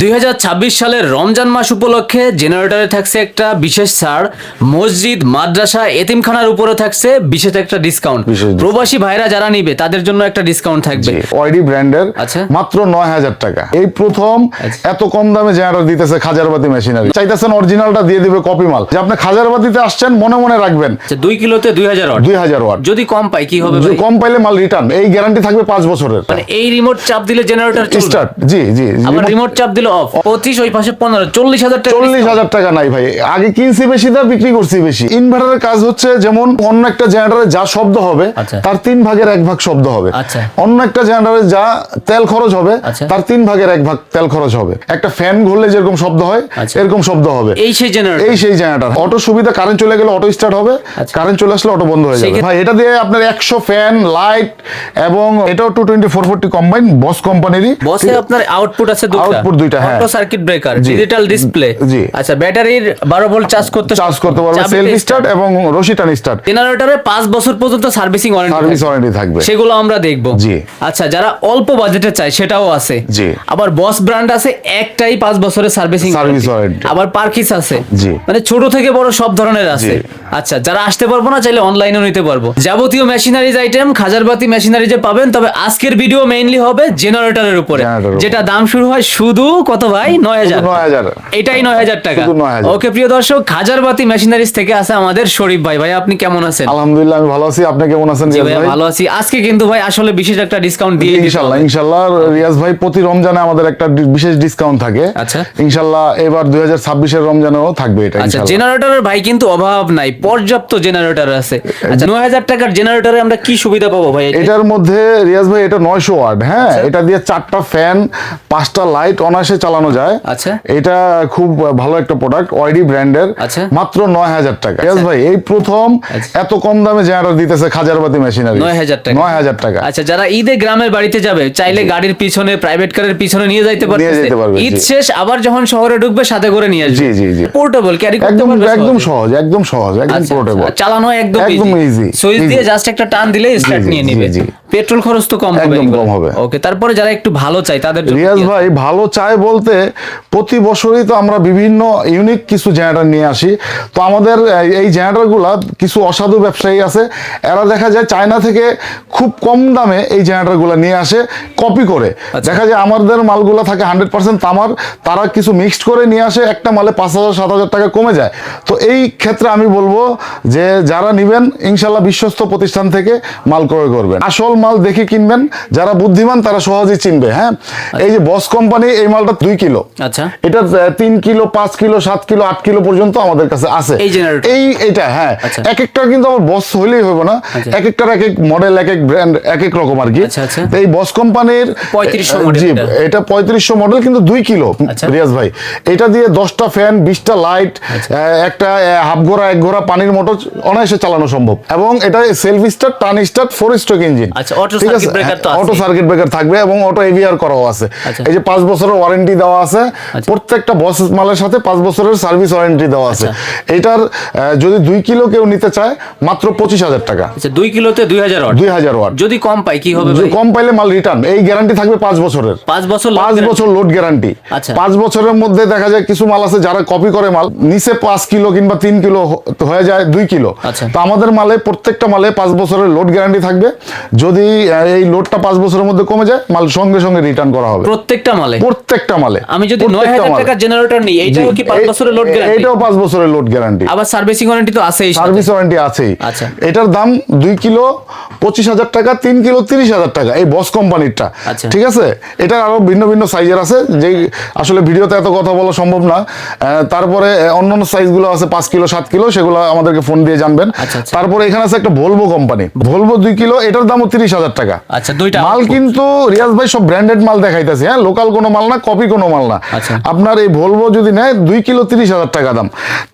দুই সালের রমজান মাস উপলক্ষে জেনারেটরে থাকছে একটা বিশেষ ছাড়। মসজিদ মাদ্রাসা এতিমখানার উপরে থাকছে বিশেষ একটা ডিসকাউন্ট। প্রবাসী ভাইরা যারা নিবে তাদের জন্য একটা ডিসকাউন্ট থাকবে। ওয়াইডি ব্র্যান্ডের আচ্ছা। মাত্র নয় হাজার টাকা। এই প্রথম এত কম দামে জেনারেটর দিতেছে খাজারবাতি মেশিনারি চাইতেছেন অরিজিনালটা দিয়ে দিবে কপি মাল। যে আপনি খাজারবাতিতে আসছেন মনে মনে রাখবেন। আচ্ছা, দুই কিলোতে দুই হাজার ওয়াট। দুই হাজার ওয়াট। যদি কম পাই কি হবে? কম পাইলে মাল রিটার্ন এই গ্যারান্টি থাকবে পাঁচ বছরের। মানে এই রিমোট চাপ দিলে জেনারেটর স্টার্ট জি জি রিমোট চাপ দিলে অফ পঁচিশ ওই পাশে পনেরো চল্লিশ হাজার টাকা চল্লিশ হাজার টাকা নাই ভাই। আগে কিনছি বেশি দা বিক্রি করছি বেশি। ইনভার্টারের কাজ হচ্ছে যেমন অন্য একটা জেনারেটরে যা শব্দ হবে আচ্ছা। তার তিন ভাগের এক ভাগ শব্দ হবে। আচ্ছা। অন্য একটা জেনারেটরে যা তেল খরচ হবে আচ্ছা। তার তিন ভাগের এক ভাগ তেল খরচ হবে। একটা ফ্যান ঘুরলে যেরকম শব্দ হয়। এরকম শব্দ হবে। এই সেই জেনারেটর এই সেই জেনারেটর অটো সুবিধা কারেন্ট চলে গেলে অটো স্টার্ট হবে। কারেন্ট চলে আসলে অটো বন্ধ হয়ে যাবে। ভাই এটা দিয়ে আপনার একশো ফ্যান লাইট এবং এটাও two twenty four forty combine Boss কোম্পানিরই বসে আপনার আউটপুট আছে দুটো। Output হ্যাঁ। Auto circuit breaker digital display জি। আচ্ছা ব্যাটারির বারো ভোল্ট চার্জ করতে চার্জ করতে পারবে সেলফ স্টার্ট এবং রশি টান স্টার্ট জেনারেটরে পাঁচ বছর পর্যন্ত সার্ভিসিং সার্ভিস ওয়ারেন্টি ওয়ারেন্টি থাকবে সেগুলো আমরা দেখব জি। আচ্ছা যারা অল্প বাজেটে চায় সেটাও আছে জি। আবার বস ব্র্যান্ড আছে একটাই পাঁচ বছরের সার্ভিসিং Service warranty। আবার পার্কিস আছে জি। মানে ছোট থেকে বড় সব ধরনের আছে আচ্ছা যারা আসতে পারব না চাইলে অনলাইনেও নিতে পারব যাবতীয় মেশিনারিজ আইটেম খাজারবাতি মেশিনারিজে পাবেন তবে আজকের ভিডিও মেইনলি হবে জেনারেটরের উপরে। যেটা দাম শুরু হয় শুধু কত ভাই? নয় হাজার। নয় হাজার। এটাই নয় হাজার টাকা। ওকে প্রিয় দর্শক খাজারবাতি মেশিনারিজ থেকে আছে আমাদের শরীফ ভাই। ভাই আপনি কেমন আছেন? আলহামদুলিল্লাহ আমি ভালো আছি। আপনি কেমন আছেন ভাই ভালো আছি। আজকে কিন্তু ভাই আসলে বিশেষ একটা ডিসকাউন্ট দিয়ে দিতে ইনশাল্লাহ ইনশাল্লাহ। রিয়াজ ভাই প্রতি রমজানে আমাদের একটা বিশেষ ডিসকাউন্ট থাকে। আচ্ছা। ইনশাল্লাহ এবার দুই হাজার ছাব্বিশের রমজানেও থাকবে এটা আচ্ছা জেনারেটরের ভাই কিন্তু অভাব নাই। পর্যাপ্ত জেনারেটর আছে। আচ্ছা নয় হাজার টাকার জেনারেটরে আমরা কি সুবিধা পাবো ভাই এটার মধ্যে রিয়াজ ভাই এটা নয়শো ওয়াট হ্যাঁ? আচ্ছা। এটা দিয়ে চারটা ফ্যান পাঁচটা লাইট অনায়াসে চালানো যায়। আচ্ছা। এটা খুব ভালো একটা প্রোডাক্ট ওয়াইডি ব্র্যান্ডের। আচ্ছা। মাত্র নয় হাজার টাকা। রিয়াজ ভাই এই প্রথম আচ্ছা। এত কম দামে জেনারেটর দিতেছে খাজারবাতি মেশিনারি। 9,000 টাকা। নয় হাজার টাকা। আচ্ছা যারা ঈদে গ্রামের বাড়িতে যাবে চাইলে গাড়ির পিছনে প্রাইভেট কারের পিছনে নিয়ে যাইতে পারবে নিয়ে যেতে পারবে, ঈদ শেষ আবার যখন শহরে ঢুকবে সাথে করে নিয়ে আসবে। জি, জি, জি। পোর্টেবল ক্যারি করতে একদম একদম সহজ। একদম সহজ একদম আচ্ছা, পোর্টেবল আচ্ছা, চালানো একদম একদম ইজি সুইচ দিয়ে জাস্ট একটা টান দিলে স্টার্ট নিয়ে জি, জি। পেট্রোল খরচ তো কম হবে একদম কম হবে। ওকে তারপরে যারা একটু ভালো চাই তাদের জন্য রিয়াজ ভাই ভালো চায় বলতে প্রতি বছরই তো আমরা বিভিন্ন ইউনিক কিছু জেনারেটর নিয়ে আসি। তো আমাদের এই- জেনারেটরগুলা কিছু অসাধু ব্যবসায়ী আছে। এরা দেখা যায় চায়না থেকে খুব কম দামে এই জেনারেটরগুলো নিয়ে আসে কপি করে। আচ্ছা। দেখা যায় আমাদের মালগুলো থাকে হান্ড্রেড পার্সেন্ট তামার তারা কিছু মিক্সড করে নিয়ে আসে একটা মালে পাঁচ হাজার সাত হাজার টাকা কমে যায়। তো এই ক্ষেত্রে আমি বলব যে যারা নিবেন ইনশাল্লাহ বিশ্বস্ত প্রতিষ্ঠান থেকে মাল ক্রয় করবেন। আসল মাল দেখে কিনবেন যারা বুদ্ধিমান তারা সহজেই চিনবে হ্যাঁ? এই যে বস কোম্পানি এই মালটা দুই কিলো আচ্ছা এটা তিন কিলো পাঁচ কিলো সাত কিলো আট কিলো পর্যন্ত আমাদের কাছে আছে এই এটা হ্যাঁ আচ্ছা। এক একটা কিন্তু আমার বস হইলেই হবে না। এক একটার এক এক মডেল এক এক ব্র্যান্ড এক এক রকম আর কি আচ্ছা, আচ্ছা। এই বস কোম্পানির 3500 জি এটা। পঁয়ত্রিশশো মডেল কিন্তু দুই কিলো। রিয়াজ ভাই এটা দিয়ে দশটা ফ্যান বিশটা লাইট। একটা হাফ ঘোড়া এক ঘোড়া পানির মোটর অনায়াসে চালানো সম্ভব এবং এটা সেলফ স্টার্ট টান start four stroke engine auto circuit auto circuit breaker থাকবে এবং অটো এভিআর করাও আছে। এই যে পাঁচ বছরের ওয়ারেন্টি দেওয়া আছে। প্রত্যেকটা বস মালের সাথে পাঁচ বছরের সার্ভিস ওয়ারেন্টি দেওয়া আছে। আচ্ছা। এটার যদি দুই কিলো কেউ নিতে চায় মাত্র পঁচিশ হাজার টাকা। আচ্ছা দুই কিলোতে দুই হাজার ওয়াট দুই হাজার ওয়াট যদি কম পাই কি হবে কম পাইলে মাল রিটার্ন এই গ্যারান্টি থাকবে পাঁচ বছরের। পাঁচ বছর পাঁচ বছর লোড গ্যারান্টি আচ্ছা। পাঁচ বছরের মধ্যে দেখা যায় কিছু মাল আছে যারা কপি করে মাল নিচে পাঁচ কিলো কিংবা তিন কিলো হয়ে যায় দুই কিলো। আচ্ছা। তো আমাদের মালে প্রত্যেকটা মালে পাঁচ বছরের লোড গ্যারান্টি থাকবে। যদি এই লোডটা পাঁচ বছরের মধ্যে কমে যায় মাল সঙ্গে সঙ্গে রিটার্ন করা হবে। প্রত্যেকটা মালে? প্রত্যেকটা মালে আমি যদি নয় প্রত্যেকটা হাজার মালে। টাকার জেনারেটর নিই এইটাও কি পাঁচ এই- বছরের লোড গ্যারান্টি এইটাও পাঁচ বছরের লোড গ্যারান্টি আবার সার্ভিসিং ওয়ারেন্টি তো আছেই সার্ভিস ওয়ারেন্টি আছেই। আচ্ছা। এটার দাম দুই কিলো পঁচিশ হাজার টাকা তিন কিলো তিরিশ হাজার টাকা এই বস কোম্পানিরটা আচ্ছা। ঠিক আছে? এটা আরও ভিন্ন ভিন্ন সাইজের আছে যে আসলে ভিডিওতে এত কথা বলা সম্ভব না। তারপরে অন্যান্য সাইজগুলো আছে পাঁচ কিলো সাত কিলো সেগুলো আমাদেরকে ফোন দিয়ে জানবেন। আচ্ছা, আচ্ছা। তারপরে এখানে আছে একটা ভলভো কোম্পানি ভলভো দুই কিলো এটার দামও তিরিশ হাজার টাকা। আচ্ছা দুইটা মাল কিন্তু রিয়াজ ভাই সব ব্র্যান্ডেড মাল দেখাইতেছে হ্যাঁ? লোকাল কোনো মাল না কপি কোনো মাল না। আচ্ছা। আপনার এই ভলভো যদি নেয় দুই কিলো তিরিশ হাজার টাকা দাম।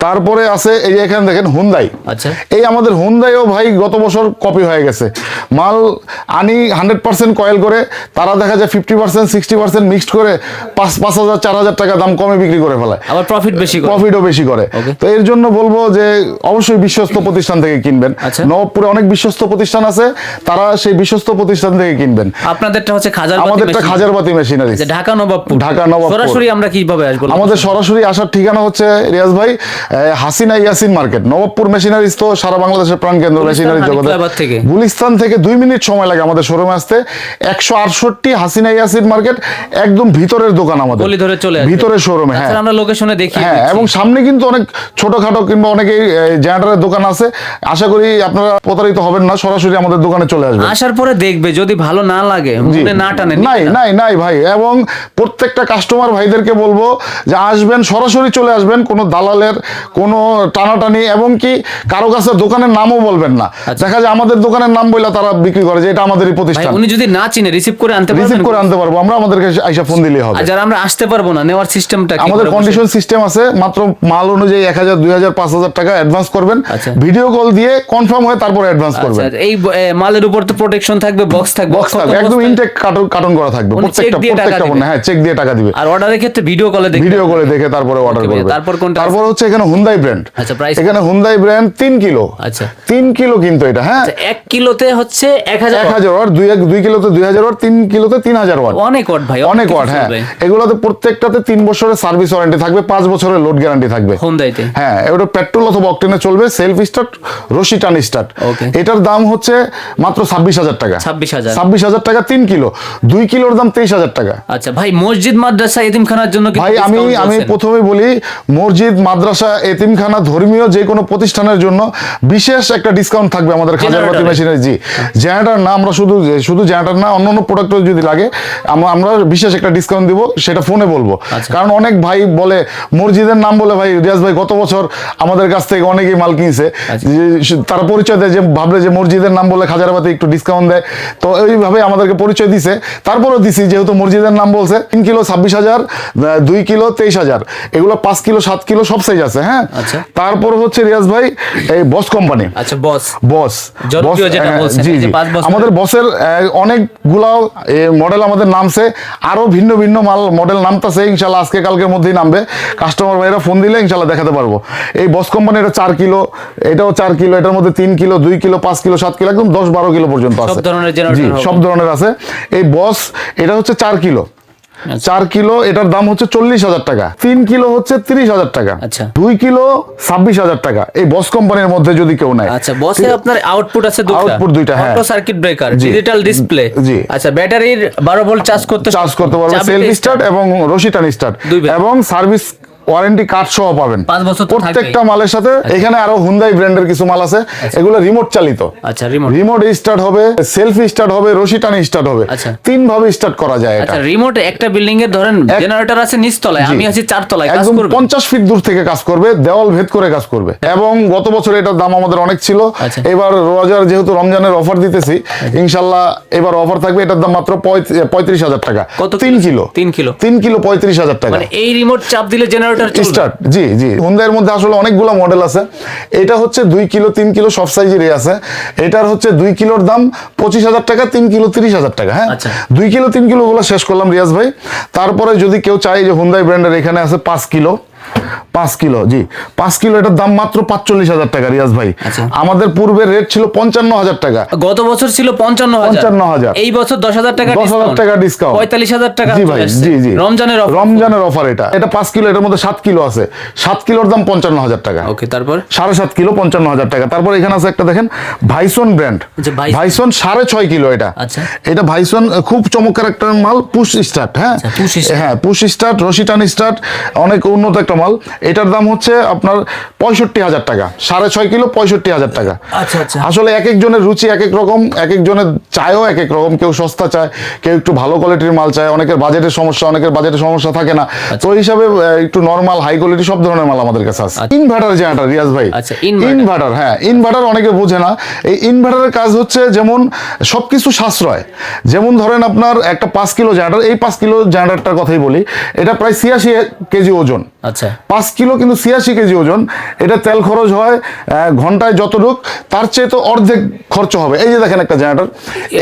তারপরে আছে এই এখানে দেখেন হুন্দাই আচ্ছা। এই আমাদের হুন্দাইও ভাই গত বছর কপি হয়ে গেছে। মাল আনি হান্ড্রেড পার্সেন্ট কয়েল করে তারা দেখা যায় fifty percent sixty percent mixed করে পাঁচ পাঁচ হাজার চার হাজার টাকা দাম কমে বিক্রি করে ফেলায় আবার প্রফিট বেশি প্রফিটও বেশি করে। তো এর জন্য বলব যে অবশ্যই বিশ্বস্ত প্রতিষ্ঠান থেকে কিনবেন। আচ্ছা। নবপুরে অনেক বিশ্বস্ত প্রতিষ্ঠান আছে তারা সেই বিশ্বস্ত প্রতিষ্ঠান থেকে কিনবেন। আপনাদেরটা হচ্ছে খাজার আমাদেরটা খাজারবাতি মেশিনারি ঢাকা নবাবপুর ঢাকা নবাবপুর। সরাসরি আমরা কীভাবে আসব? আমাদের সরাসরি আসার ঠিকানা হচ্ছে রিয়াজ ভাই হাসিনা ইয়াসিন মার্কেট নবাবপুর মেশিনারিজ তো সারা বাংলাদেশের প্রাণকেন্দ্র মেশিনারি জগতে গুলিস্তান থেকে দুই মিনিট সময় লাগে আমাদের শোরুমে আসতে। একশো আটষট্টি হাসিনা ইয়াসিন মার্কেট একদম ভিতরের দোকান আমাদের। গলি ধরে চলে ভিতরের শোরুমে হ্যাঁ। আমরা লোকেশনে দেখি হ্যাঁ এবং সামনে কিন্তু অনেক ছোটখাটো কিংবা অনেকেই জেনারেটরের দোকান আছে। আশা করি আপনারা প্রতারিত হবেন না সরাসরি আমাদের দোকানে চলে আসবেন। আসার পরে দেখবে যদি ভালো না লাগে মনে না টানে নাই নাই নাই ভাই এবং প্রত্যেকটা কাস্টমার ভাইদেরকে বলব যে আসবেন সরাসরি চলে আসবেন কোনো দালালের কোনো টানাটানি এবং কি কারও কাছে দোকানের নামও বলবেন না। দেখা যায় আমাদের দোকানের নাম বইলা তারা বিক্রি করে যে এটা আমাদেরই প্রতিষ্ঠান। উনি যদি না চিনে রিসিভ করে আনতে রিসিভ করে আনতে পারব আমরা আমাদেরকে আইসা ফোন দিলেই হবে। যারা আমরা আসতে পারব না নেওয়ার সিস্টেমটা আমাদের কন্ডিশন সিস্টেম আছে মাত্র মাল অনুযায়ী এক হাজার দুই হাজার পাঁচ হাজার টাকা অ্যাডভান্স করবেন। আচ্ছা। ভিডিও কল দিয়ে কনফার্ম হয়ে তারপরে অ্যাডভান্স আচ্ছা, করবেন। এই মালের উপর তো প্রোটেকশন থাকবে বক্স থাকবে বক্স থাকবে একদম ইনটেক কার্টন কার্টন করা থাকবে প্রত্যেকটা প্রত্যেকটা হ্যাঁ চেক দিয়ে টাকা দিবে। আর অর্ডারের ক্ষেত্রে ভিডিও কলে দেখবে ভিডিও করে দেখে তারপরে অর্ডার করবে। তারপর কোনটা? তারপর হচ্ছে এখানে হুন্দাই ব্র্যান্ড আচ্ছা, price? এখানে হুন্দাই ব্র্যান্ড তিন কিলো। আচ্ছা। তিন কিলো কিন্তু এটা হ্যাঁ? আচ্ছা, এক কিলোতে হচ্ছে এক হাজার এক হাজার ওয়াট দুই এক- দুই কিলোতে দুই হাজার ওয়াট তিন কিলোতে তিন হাজার ওয়াট। অনেক ওয়াট ভাই অনেক ওয়াট হ্যাঁ। এগুলোতে প্রত্যেকটাতে তিন বছরের সার্ভিস ওয়ারেন্টি থাকবে পাঁচ বছরের লোড গ্যারান্টি থাকবে। হোন্দাইতে হ্যাঁ এটা পেট্রোল অথবা অকটেনে চলবে সেলফ স্টার্ট রশি টান স্টার্ট এটার দাম হচ্ছে মাত্র ছাব্বিশ হাজার টাকা। 26,000 ছাব্বিশ হাজার টাকা তিন কিলো দুই কিলোর দাম তেইশ হাজার টাকা। আচ্ছা ভাই মসজিদ মাদ্রাসা এতিমখানার জন্য ভাই আমি আমি প্রথমে বলি মসজিদ মাদ্রাসা এতিমখানা ধর্মীয় যে কোনো প্রতিষ্ঠানের জন্য বিশেষ একটা ডিসকাউন্ট থাকবে আমাদের খাজারবাতি? মেশিনের জি জেনারেটর না আমরা শুধু শুধু জেনারেটর না অন্য অন্য প্রোডাক্ট যদি লাগে আমরা আমরা বিশেষ একটা ডিসকাউন্ট দিব সেটা ফোনে বলব আচ্ছা। কারণ অনেক ভাই বলে মসজিদের নাম বলে ভাই রিয়াজ ভাই গত বছর আমাদের কাছ থেকে অনেকেই মাল কিনছে আচ্ছা। তারা পরিচয় দেয় যে ভাবলে যে মসজিদের নাম বলে খাজারবাতি একটু ডিসকাউন্ট দেয় তো এইভাবে আমাদেরকে পরিচয় দিছে তারপরেও দিছি যেহেতু মসজিদের নাম বলছে তিন কিলো ছাব্বিশ হাজার দুই কিলো তেইশ হাজার। এগুলো পাঁচ কিলো সাত কিলো সব সাইজ আছে হ্যাঁ? আচ্ছা। তারপর হচ্ছে রিয়াজ ভাই এই বস কোম্পানি আচ্ছা বস বস জি জি। আমাদের বসের অনেকগুলো মডেল আমাদের নামছে। আরও ভিন্ন ভিন্ন মাল মডেল নামতেছে ইনশাল্লাহ আজকে কালকের মধ্যেই নামবে। কাস্টমার ভাইরা ফোন দিলে ইনশাল্লাহ দেখাতে পারব। এই বস কোম্পানি এটা চার কিলো এটাও চার কিলো এটার মধ্যে তিন কিলো দুই কিলো পাঁচ কিলো সাত কিলো একদম দশ বারো কিলো পর্যন্ত আছে। সব ধরনের আছে। এই বস এটা হচ্ছে চার কিলো। চার কিলো এটার দাম হচ্ছে চল্লিশ হাজার টাকা। তিন কিলো হচ্ছে তিরিশ হাজার টাকা। আচ্ছা। দুই কিলো ছাব্বিশ হাজার টাকা। এই বস কোম্পানির মধ্যে যদি কেউ নেয়। আচ্ছা বসে আপনার আউটপুট আছে আউটপুট দুইটা, হ্যাঁ। Circuit breaker. ডিজিটাল ডিসপ্লে জি। আচ্ছা ব্যাটারির 12 ভোল্ট চার্জ করতে চার্জ করতে পারবে সেলফ স্টার্ট এবং রশিটান স্টার্ট এবং সার্ভিস ওয়ারেন্টি কার্ড সহ পাবেন। প্রত্যেকটা মালের সাথে এখানে আরও হুন্দাই ব্র্যান্ডের কিছু মাল আছে। এগুলো রিমোট চালিত। আচ্ছা রিমোট স্টার্ট হবে সেলফি স্টার্ট হবে রশিটান স্টার্ট হবে। আচ্ছা। তিন ভাবে স্টার্ট করা যায় এটা। আচ্ছা রিমোট একটা বিল্ডিং এর ধরেন জেনারেটর আছে নিচতলায় জি। আমি আছি চারতলায় কাজ একদম করবে। পঞ্চাশ ফিট দূর থেকে কাজ করবে দেওয়াল ভেদ করে কাজ করবে। এবং গত বছর এটার দাম আমাদের অনেক ছিল। আচ্ছা। এবার রোজার যেহেতু রমজানের অফার দিতেছি ইনশাল্লাহ এবার অফার থাকবে এটার দাম মাত্র পঁয়ত্রিশ- পঁয়ত্রিশ হাজার টাকা। কত তিন কিলো? কিলো। তিন কিলো। তিন কিলো পঁয়ত্রিশ হাজার টাকা। মানে এই রিমোট চাপ দিলে জেনারেটর স্টার্ট জি জি। হুন্দাইয়ের মধ্যে আসলে অনেকগুলো মডেল আছে। এটা হচ্ছে দুই কিলো তিন কিলো সব সাইজেরই আছে। এটার হচ্ছে দুই কিলোর দাম পঁচিশ হাজার টাকা তিন কিলো তিরিশ হাজার টাকা হ্যাঁ? আচ্ছা। দুই কিলো তিন কিলো গুলো শেষ করলাম রিয়াজ ভাই। তারপরে যদি কেউ চায় যে হুন্দাই ব্র্যান্ডের এখানে আছে পাঁচ কিলো পাঁচ কিলো জি। পাঁচ কিলো এটার দাম মাত্র পাঁচচল্লিশ হাজার টাকা রিয়াজ ভাই। আচ্ছা। আমাদের পূর্বের রেট ছিল পঞ্চান্ন হাজার টাকা। গত বছর ছিল পঞ্চান্ন পঞ্চান্ন হাজার এই বছর দশ হাজার টাকা দশ হাজার টাকা ডিসকাউন্ট পঁয়তাল্লিশ হাজার টাকা জি ভাই জি জি। রমজানের রমজানের অফার এটা। এটা পাঁচ কিলো এটার মধ্যে সাত কিলো আছে। সাত কিলোর দাম পঞ্চান্ন হাজার টাকা। ওকে তারপর? সাড়ে সাত কিলো পঞ্চান্ন হাজার টাকা। তারপর এখানে আছে একটা দেখেন ভাইসন ব্র্যান্ড ভাইসন। ভাইসন সাড়ে ছয় কিলো এটা। আচ্ছা। এটা ভাইসন খুব চমৎকার একটা মাল পুশ স্টার্ট হ্যাঁ? আচ্ছা, হ্যাঁ পুশ স্টার্ট রশিটান স্টার্ট অনেক উন্নত একটা মাল এটার দাম হচ্ছে আপনার পঁয়ষট্টি হাজার টাকা। সাড়ে ছয় কিলো পঁয়ষট্টি হাজার টাকা। আচ্ছা আচ্ছা। আসলে এক একজনের রুচি এক এক রকম এক একজনের চায়ও এক এক রকম কেউ সস্তা চায় কেউ একটু ভালো কোয়ালিটির মাল চায় অনেকের বাজেটের সমস্যা অনেকের বাজেটের সমস্যা থাকে না। তো ওই হিসাবে একটু নর্মাল হাই কোয়ালিটি সব ধরনের মাল আমাদের কাছে আছে। ইনভার্টার যেটা রিয়াজ ভাই। আচ্ছা, ইনভার্টার হ্যাঁ ইনভার্টার অনেকে বোঝে না। এই ইনভার্টারের কাজ হচ্ছে যেমন সবকিছু সাশ্রয়। যেমন ধরেন আপনার একটা পাঁচ কিলো জেনারেটর এই পাঁচ কিলো জেনারেটরটার কথাই বলি এটা প্রায় ছিয়াশি কেজি ওজন। আচ্ছা। পাঁচ কিলো কিন্তু ছিয়াশি কেজি ওজন। এটা তেল খরচ হয় ঘন্টায় যতটুক। তার চেয়ে তো অর্ধেক খরচ হবে। এই যে দেখেন একটা জেনারেটর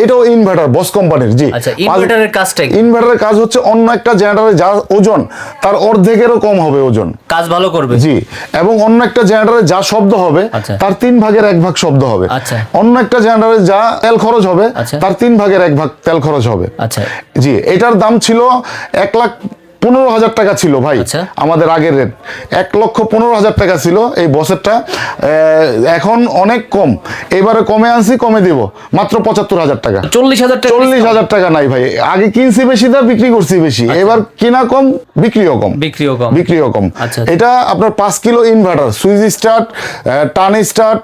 এটাও ইনভার্টার বস কোম্পানির জি। আচ্ছা, ইনভার্টারের কাজটা ইনভার্টারের কাজ হচ্ছে অন্য একটা জেনারেটরের যা ওজন তার অর্ধেকেরও কম হবে ওজন। কাজ ভালো করবে। জি এবং অন্য একটা জেনারেটরে যা শব্দ হবে আচ্ছা। তার তিন ভাগের এক ভাগ শব্দ হবে। আচ্ছা। অন্য একটা জেনারেটরে যা তেল খরচ হবে আচ্ছা। তার তিন ভাগের এক ভাগ তেল খরচ হবে। আচ্ছা। জি এটার দাম ছিল এক লাখ পনেরো হাজার টাকা ছিল ভাই আচ্ছা। আমাদের আগের রেট এক লক্ষ পনেরো হাজার টাকা ছিল এই বসেরটা এখন অনেক কম। এবারে কমে আনছি কমে দিব। মাত্র পঁচাত্তর হাজার টাকা। চল্লিশ হাজার টাকা চল্লিশ হাজার টাকা নাই ভাই। আগে কিনছি বেশি দা বিক্রি করছি বেশি। এবার কিনা কম বিক্রিও কম। বিক্রিও কম। বিক্রিও কম। আচ্ছা। এটা আপনার পাঁচ কিলো ইনভার্টার সুইচ স্টার্ট টান স্টার্ট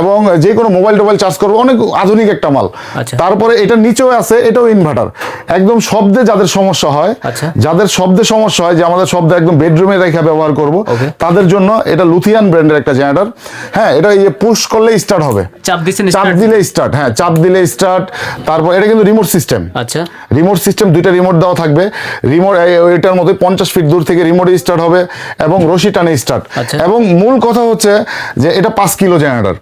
এবং যে কোনো মোবাইল টোবাইল চার্জ করব অনেক আধুনিক একটা মাল। আচ্ছা। তারপরে এটা নিচেও আছে এটাও ইনভার্টার একদম শব্দে যাদের সমস্যা হয় আচ্ছা। যাদের শব্দে সমস্যা হয় যে আমাদের শব্দ একদম বেডরুমে রেখে ব্যবহার করব। তাদের জন্য এটা লুথিয়ান ব্র্যান্ডের একটা জেনারেটর হ্যাঁ এটা ইয়ে পুশ করলে স্টার্ট হবে। চাপ দিচ্ছেন চাপ? দিলে স্টার্ট হ্যাঁ চাপ দিলে স্টার্ট তারপর এটা কিন্তু রিমোট সিস্টেম আচ্ছা। রিমোট সিস্টেম দুইটা রিমোট দেওয়া থাকবে। রিমোট এটার মধ্যে পঞ্চাশ ফিট দূর থেকে রিমোট স্টার্ট হবে এবং রশি টানে স্টার্ট আচ্ছা। এবং মূল কথা হচ্ছে যে এটা পাঁচ কিলো জেনারেটর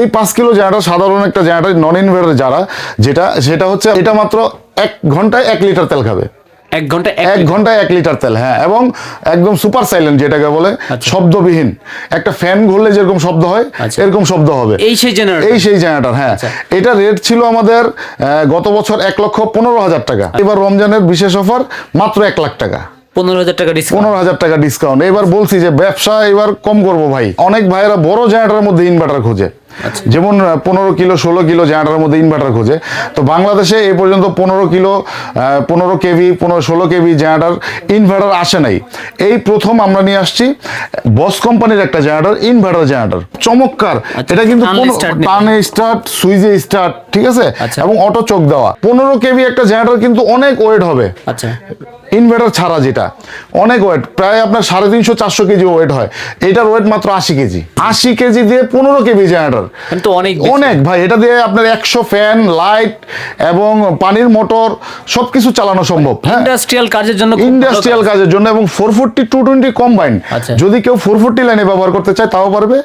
এই পাঁচ কিলো জেনারেটর সাধারণ একটা জেনারেটর নন ইনভার্টার যারা যেটা সেটা হচ্ছে এটা মাত্র এক ঘন্টায় এক লিটার তেল খাবে। এক ঘণ্টা এক ঘন্টায় এক লিটার তেল হ্যাঁ এবং একদম সুপার সাইলেন্ট যেটাকে বলে আচ্ছা। শব্দবিহীন। একটা ফ্যান ঘুরলে যেরকম শব্দ হয় আচ্ছা। এরকম শব্দ হবে। এই সেই জেনারেটর এই সেই জেনারেটর হ্যাঁ। আচ্ছা। এটা রেট ছিল আমাদের গত বছর এক লক্ষ পনেরো হাজার টাকা। এবার রমজানের বিশেষ অফার মাত্র এক লাখ টাকা। পনেরো হাজার টাকা ডিসকাউন্ট পনেরো হাজার টাকা ডিসকাউন্ট এবার বলছি যে ব্যবসা এবার কম করব ভাই। অনেক ভাইয়েরা বড় জেনারেটরের মধ্যে ইনভার্টার খোঁজে। আচ্ছা। যেমন পনেরো কিলো ষোলো কিলো জেনারেটরের মধ্যে ইনভার্টার খোঁজে। তো বাংলাদেশে এই পর্যন্ত পনেরো কিলো পনেরো কেভি পনেরো ষোলো কেভি জেনারেটর ইনভার্টার আসে নাই। এই প্রথম আমরা নিয়ে আসছি বস কোম্পানির একটা জেনারেটর ইনভার্টার জেনারেটর চমৎকার। আচ্ছা, এটা কিন্তু। টানে স্টার্ট সুইচে স্টার্ট ঠিক আছে? আচ্ছা। এবং অটো চোখ দেওয়া। পনেরো কেভি একটা জেনারেটর কিন্তু অনেক ওয়েট হবে। আচ্ছা। ইনভার্টার ছাড়া যেটা অনেক ওয়েট প্রায় আপনার সাড়ে তিনশো চারশো কেজি ওয়েট হয়। এটার ওয়েট মাত্র আশি কেজি। আশি কেজি দিয়ে পনেরো কেজি জেনারেটর কিন্তু অনেক অনেক ভাই এটা দিয়ে আপনার একশো ফ্যান লাইট এবং পানির মোটর সবকিছু চালানো সম্ভব হ্যাঁ। ইন্ডাস্ট্রিয়াল কাজের জন্য ইন্ডাস্ট্রিয়াল কাজের জন্য এবং four forty two twenty combine. যদি কেউ ফোর ফোরটি লাইনে ব্যবহার করতে চায় তাও পারবে।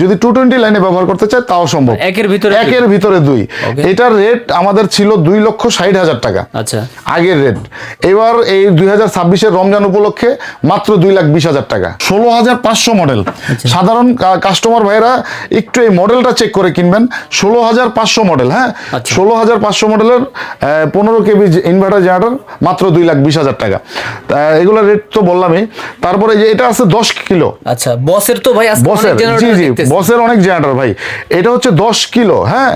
যদি টু টোয়েন্টি লাইনে ব্যবহার করতে চায় তাও সম্ভব। একের ভিতরে একের ভিতরে দুই। এটার রেট আমাদের ছিল দুই লক্ষ ষাট হাজার টাকা। আচ্ছা। আগের রেট এবার এই দুই হাজার ছাব্বিশের রমজান উপলক্ষে মাত্র দুই লাখ বিশ হাজার টাকা। ষোলো হাজার পাঁচশো মডেল। আচ্ছা। সাধারণ কাস্টমার ভাইরা একটু এই মডেলটা চেক করে কিনবেন। ষোলো হাজার পাঁচশো মডেল হ্যাঁ? আচ্ছা। ষোলো হাজার পাঁচশো মডেলের পনেরো কেবি ইনভার্টার জেনারেটর মাত্র দুই লাখ বিশ হাজার টাকা। তা এগুলোর রেট তো বললামই। তারপরে যে এটা আছে দশ কিলো। আচ্ছা বসের তো ভাই বসের জি জি বসের অনেক জেনারেটর ভাই। এটা হচ্ছে দশ কিলো হ্যাঁ?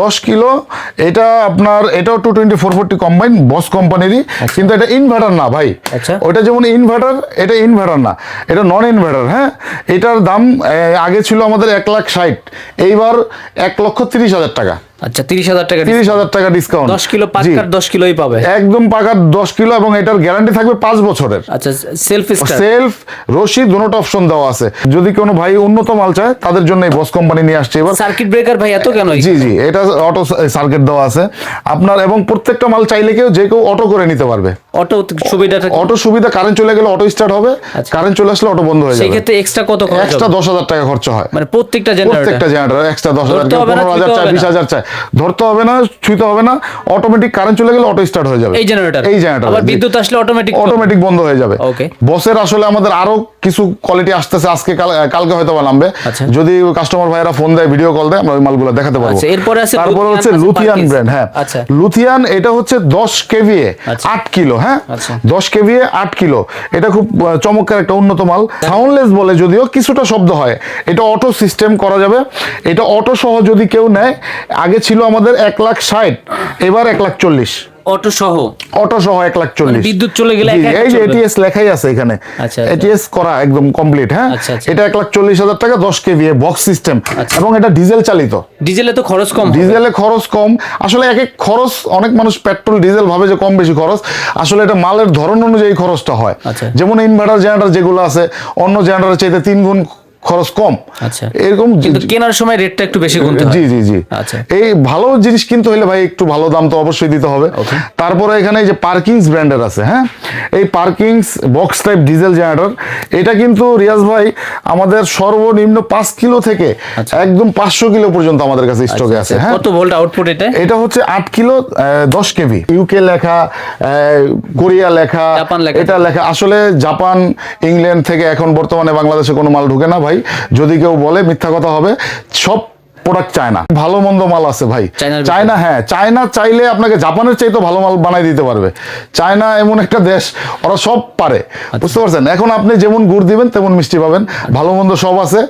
দশ কিলো এটা আপনার এটাও two twenty four forty combine Boss কোম্পানিরই কিন্তু এটা ইনভার্টার না। ভাই। আচ্ছা। ওটা যেমন ইনভার্টার এটা ইনভার্টার না। এটা নন ইনভার্টার হ্যাঁ? এটার দাম আগে ছিল আমাদের এক লাখ ষাট। এইবার এক লক্ষ তিরিশ হাজার টাকা। আচ্ছা তিরিশ হাজার টাকা তিরিশ হাজার টাকা ডিসকাউন্ট দশ কিলো পাক্কার দশ কিলোই পাবে। একদম পাকার দশ কিলো এবং এটার গ্যারান্টি থাকবে বছরের। আচ্ছা সেলফ স্টার্ট সেলফ রশি দুটো অপশন দেওয়া আছে। যদি কোনো ভাই উন্নত মাল চায় তাদের জন্য এই বস কোম্পানি নিয়ে আসছে এবার। সার্কিট ব্রেকার ভাই এত কেন জি জি এটা অটো সার্কিট দেওয়া আছে। আপনার এবং প্রত্যেকটা মাল চাইলে কেউ যে কেউ অটো করে নিতে পারবে। অটো সুবিধাটা অটো সুবিধা কারেন্ট চলে গেলে অটো স্টার্ট হবে। আচ্ছা। কারেন্ট চলে আসলে অটো বন্ধ হয়ে যাবে। ক্ষেত্রে এক্সট্রা কত খরচ এক্সট্রা হবে? দশ হাজার টাকা খরচ হয়। মানে প্রত্যেকটা জেনারেটর প্রত্যেকটা জেনারেটর এক্সট্রা দশ হাজার ধরতে হবে না, পনেরো হাজার ছুঁতে চায় হবে বিশ না। হাজার চায়। ধরতে হবে না ছুঁতে হবে না অটোমেটিক কারেন্ট চলে গেলে অটো স্টার্ট হয়ে যাবে। এই জেনারেটর এই জেনারেটর আবার বিদ্যুৎ আসলে অটোমেটিক অটোমেটিক বন্ধ হয়ে যাবে। Okay. বসের আসলে আমাদের আরও কিছু কোয়ালিটি আসতেছে আজকে কালকে হয়তো নামবে। আচ্ছা। যদি কাস্টমার ভাইরা ফোন দেয় ভিডিও কল দেয় আমরা ওই মালগুলো দেখাতে পারব। আচ্ছা, এরপরে আছে তারপরে হচ্ছে লুথিয়ান ব্র্যান্ড হ্যাঁ। আচ্ছা। লুথিয়ান এটা হচ্ছে দশ কেভিএ আচ্ছা। আট কিলো হ্যাঁ? আচ্ছা। দশ কেভিএ আট কিলো। এটা খুব চমৎকার একটা উন্নত মাল। সাউন্ডলেস বলে যদিও কিছুটা শব্দ হয়। এটা অটো সিস্টেম করা যাবে। এটা অটো সহ যদি কেউ নেয় আগে ছিল আমাদের এক লাখ ষাট এবার এক লাখ চল্লিশ। অটো সহ? অটো সহ এক লাখ চল্লিশ। মানে বিদ্যুৎ চলে গেলে এই যে এটিএস লেখাই আছে এখানে। আচ্ছা, আচ্ছা। এটিএস করা একদম কমপ্লিট হ্যাঁ? আচ্ছা, আচ্ছা। এটা এক লাখ চল্লিশ হাজার টাকা দশ কেভি বক্স সিস্টেম আচ্ছা। এবং এটা ডিজেল চালিত। ডিজেলে তো খরচ কম। ডিজেলে খরচ কম। আসলে এক এক খরচ অনেক মানুষ পেট্রোল ডিজেল ভাবে যে কম বেশি খরচ। আসলে এটা মালের ধরন অনুযায়ী খরচটা হয়। আচ্ছা। যেমন ইনভার্টার জেনারেটর যেগুলো আছে অন্য জেনারেটরের চাইতে তিন গুণ খরচ কম। আচ্ছা। এরকম কেনার সময় রেটটা একটু বেশি গুনতে হয়। জি জি জি। আচ্ছা। এই ভালো জিনিস কিনতে হলে ভাই একটু ভালো দাম তো অবশ্যই দিতে হবে। তারপরে এখানে এই যে পার্কিংস ব্র্যান্ডের আছে হ্যাঁ? এই Perkins box type diesel generator এটা কিন্তু রিয়াজ ভাই আমাদের সর্বনিম্ন পাঁচ কিলো থেকে আচ্ছা। একদম পাঁচশো কিলো পর্যন্ত আমাদের কাছে স্টকে আছে হ্যাঁ? কত ভোল্ট আউটপুট এটা? এটা হচ্ছে আট কিলো দশ কেভি। ইউকে লেখা কোরিয়া লেখা জাপান লেখা। এটা লেখা। আসলে জাপান ইংল্যান্ড থেকে এখন বর্তমানে বাংলাদেশে কোনো মাল ঢুকে না ভাই। যদি কেউ বলে মিথ্যা কথা হবে সব প্রোডাক্ট চায়না ভালো মন্দ মাল আছে ভাই। চায়না হ্যাঁ চায়না চাইলে আপনাকে জাপানের চাইতে ভালো মাল বানাই দিতে পারবে। চায়না এমন একটা দেশ ওরা সব পারে। আচ্ছা। বুঝতে পারছেন? এখন আপনি যেমন গুড় দিবেন তেমন মিষ্টি পাবেন। ভালো মন্দ সব আছে।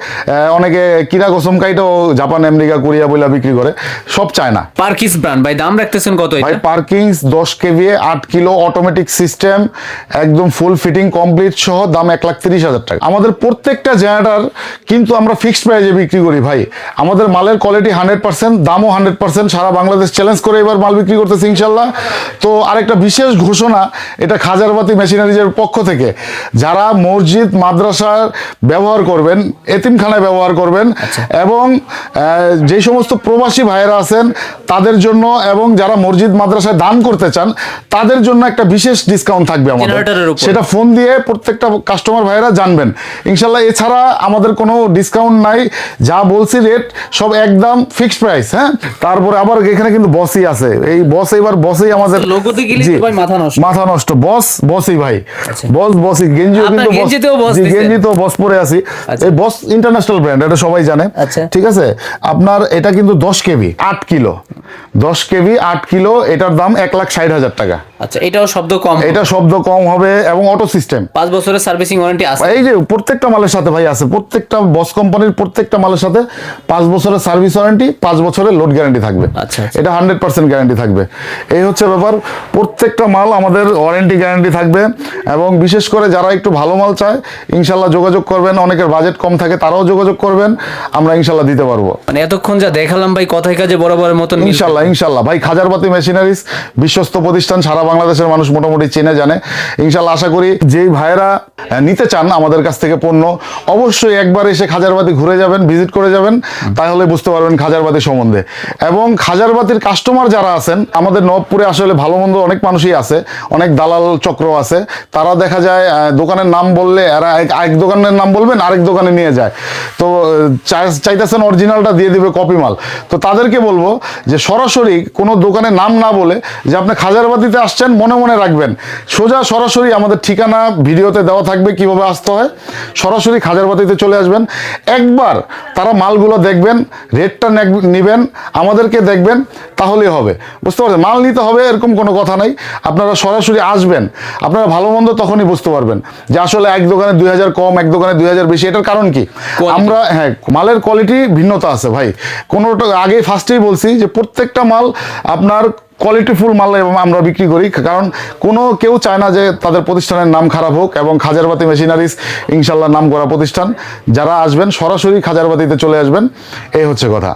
অনেকে কিরা কসম কাইটাও জাপান আমেরিকা কোরিয়া বইলা বিক্রি করে। সব চায়না পার্কিংস ব্র্যান্ড ভাই দাম রাখতেছেন কত ভাই পার্কিংস দশ কেভি আট কিলো অটোমেটিক সিস্টেম একদম ফুল ফিটিং কমপ্লিট সহ দাম এক লাখ তিরিশ হাজার টাকা। আমাদের প্রত্যেকটা জেনারেটার কিন্তু আমরা ফিক্সড প্রাইজে বিক্রি করি ভাই। আমাদের মালের কোয়ালিটি হান্ড্রেড পার্সেন্ট দামও হান্ড্রেড পার্সেন্ট সারা বাংলাদেশ চ্যালেঞ্জ করে এবার মাল বিক্রি করতেছি ইনশাল্লাহ তো আরেকটা বিশেষ ঘোষণা এটা খাজারবাতি মেশিনারিজের পক্ষ থেকে। যারা মসজিদ মাদ্রাসার ব্যবহার করবেন এতিমখানায় ব্যবহার করবেন এবং আহ, যে সমস্ত প্রবাসী ভাইয়েরা আছেন তাদের জন্য এবং যারা মসজিদ মাদ্রাসায় দান করতে চান তাদের জন্য একটা বিশেষ ডিসকাউন্ট থাকবে আমাদের। সেটা ফোন দিয়ে প্রত্যেকটা কাস্টমার ভাইয়েরা জানবেন। ইনশাল্লাহ এছাড়া আমাদের কোনো ডিসকাউন্ট নাই। যা বলছি রেট সব একদম ফিক্সড প্রাইস হ্যাঁ? তারপরে আবার এখানে কিন্তু বসই আছে। এই বস এবার বসই আমাদের লোগোতে গেলেই তো ভাই মাথা নষ্ট। মাথা নষ্ট। বস বসই ভাই। বস বসই গেঞ্জিও কিন্তু গেঞ্জিতেও। গেঞ্জি তো বস পরে আছি। আচ্ছা। এই বস ইন্টারন্যাশনাল ব্র্যান্ড এটা সবাই জানে। আচ্ছা। ঠিক আছে? আপনার এটা কিন্তু দশ কেবি আট কিলো। দশ কেবি আট কিলো এটার দাম এক লাখ ষাট হাজার টাকা। আচ্ছা এটাও শব্দ কম এটা শব্দ কম হবে এবং অটো সিস্টেম পাঁচ বছরের সার্ভিসিং ওয়ারেন্টি আছে। এই যে প্রত্যেকটা মালের সাথে ভাই আছে প্রত্যেকটা বস কোম্পানির প্রত্যেকটা মালের সাথে পাঁচ বছরের সার্ভিস ওয়ারেন্টি পাঁচ বছরের লোড গ্যারান্টি থাকবে। আচ্ছা, আচ্ছা। এটা হান্ড্রেড পার্সেন্ট গ্যারান্টি থাকবে। এই হচ্ছে ব্যাপার প্রত্যেকটা মাল আমাদের ওয়ারেন্টি গ্যারান্টি থাকবে এবং বিশেষ করে যারা একটু ভালো মাল চায় ইনশাল্লাহ যোগাযোগ করবেন অনেকের বাজেট কম থাকে তারাও যোগাযোগ করবেন আমরা ইনশাল্লাহ দিতে পারব। মানে এতক্ষণ যা দেখালাম ভাই কথায় কাজে বরাবরের মতন ইনশাল্লাহ ইনশাল্লাহ। ভাই খাজারবাতি মেশিনারিজ বিশ্বস্ত প্রতিষ্ঠান সারা বাংলাদেশের মানুষ মোটামুটি চেনে জানে। ইনশাল্লাহ আশা করি যেই ভাইয়েরা নিতে চান আমাদের কাছ থেকে পণ্য অবশ্যই একবার এসে খাজারবাতি ঘুরে যাবেন ভিজিট করে যাবেন। তাহলে বুঝতে পারবেন খাজারবাতি সম্বন্ধে। এবং খাজারবাতির কাস্টমার যারা আছেন, আমাদের নবপুরে আসলে ভালো মন্দ অনেক মানুষই আছে, অনেক দালাল চক্র আছে। তারা দেখা যায় দোকানের নাম বললে এরা এক- দোকানের নাম বলবেন, আরেক দোকানে নিয়ে যায়। তো চাই- চাইতেছেন অরিজিনালটা দিয়ে দিবে কপি মাল। তো তাদেরকে বলব যে সরাসরি কোনো দোকানের নাম না বলে যে আপনি খাজারবাতিতে আসছেন, মনে মনে রাখবেন। সোজা সরাসরি আমাদের ঠিকানা ভিডিওতে দেওয়া থাকবে কীভাবে আসতে হয়। সরাসরি খাজারবাতিতে চলে আসবেন। একবার তারা মালগুলো দেখবেন রেটটা নেবেন আমাদেরকে দেখবেন তাহলেই হবে। বুঝতে পারছেন? মাল নিতে হবে এরকম কোনো কথা নাই। আপনারা সরাসরি আসবেন আপনারা ভালো মন্দ তখনই বুঝতে পারবেন যে আসলে এক দোকানে দুই হাজার কম এক দোকানে দুই হাজার বেশি এটার কারণ কি? আমরা হ্যাঁ মালের কোয়ালিটি ভিন্নতা আছে ভাই। কোনোটা আগে ফার্স্টেই বলছি যে প্রত্যেকটা মাল আপনার কোয়ালিটিফুল মাল আমরা বিক্রি করি। কারণ কোনো কেউ চায় না যে তাদের প্রতিষ্ঠানের নাম খারাপ হোক এবং খাজারবাতি মেশিনারিজ ইনশাল্লাহ নাম করা প্রতিষ্ঠান। যারা আসবেন সরাসরি খাজারবাতিতে চলে আসবেন। এই হচ্ছে কথা।